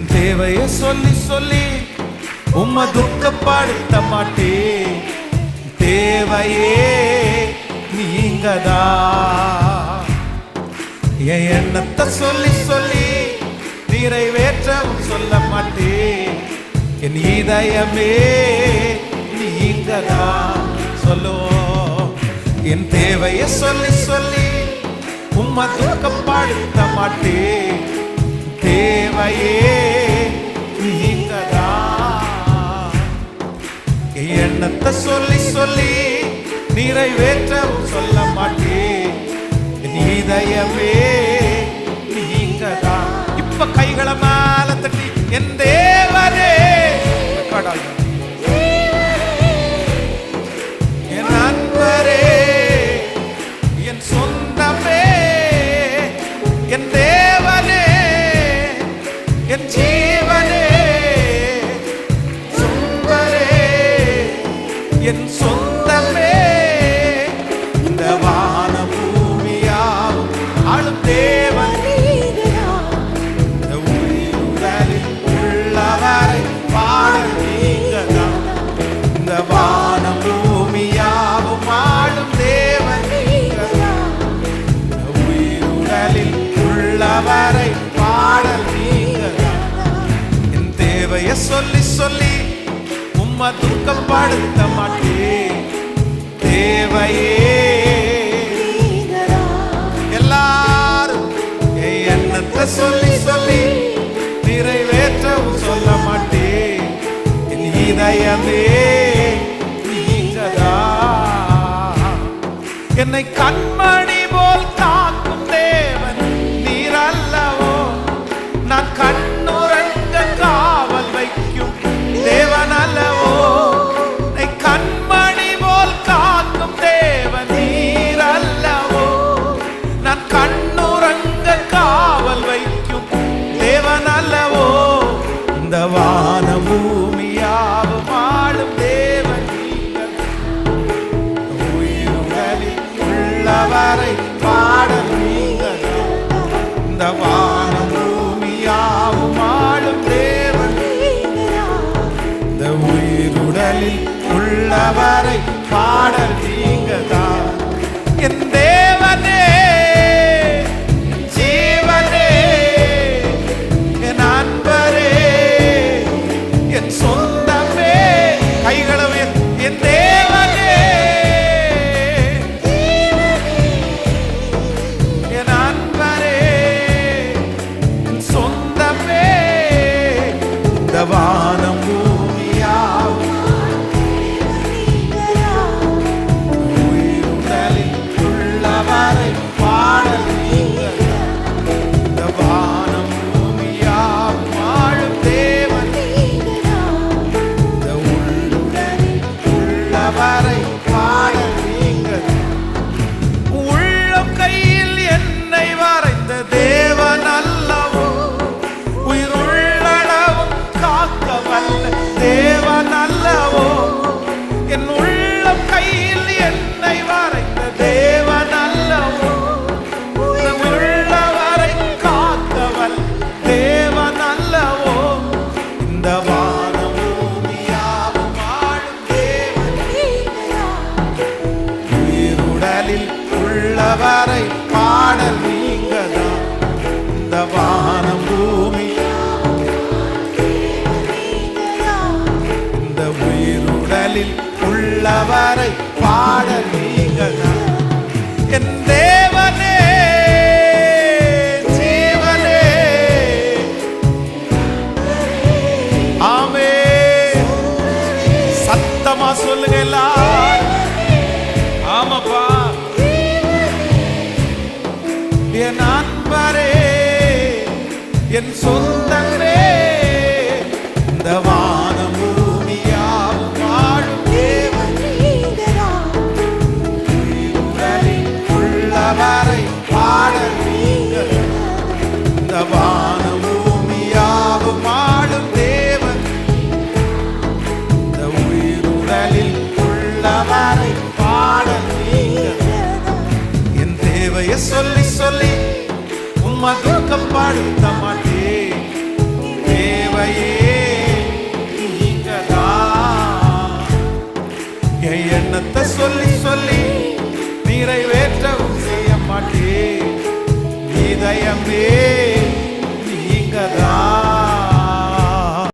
என் தேவைய சொல்லி சொல்லி உம்மை துக்கப்படுத்த மாட்டே தேவையே நீங்கதா. என் எண்ணத்தை சொல்லி சொல்லி நிறைவேற்றவும் சொல்ல மாட்டே என் இதயமே நீங்கதா சொல்லுவோம். என் தேவைய சொல்லி சொல்லி உம்மை துக்கப்படுத்த மாட்டே தேவையே நீங்கதா எண்ணத்தை சொல்லி சொல்லி நிறைவேற்றவும் சொல்ல மாட்டே இதயமே நீங்கதா இப்ப கைகளை மேல தட்டி என் சொல்லி சொல்லி உம்மை தூக்கம் படுத்த மாட்டே தேவையே. எல்லாரும் எண்ணத்தை சொல்லி சொல்லி நிறைவேற்றவும் சொல்ல மாட்டே என் இதயமே என்னை கண்மணி சீருடலில் உள்ளவரை பாடல் உள்ளவரை பாட நீங்கள் என் தேவனே ஜீவனே. ஆமே. சத்தமா சொல்லுங்க எல்லாரும். ஆமாப்பா. என் அன்பரே என் சொந்தரே இந்த வா మగొక పడుతమటే దేవయే எண்ணத்தை சொல்லி சொல்லி நிறைவேற்றவும் செய்ய மாட்டே. இதயமே நீங்கதான்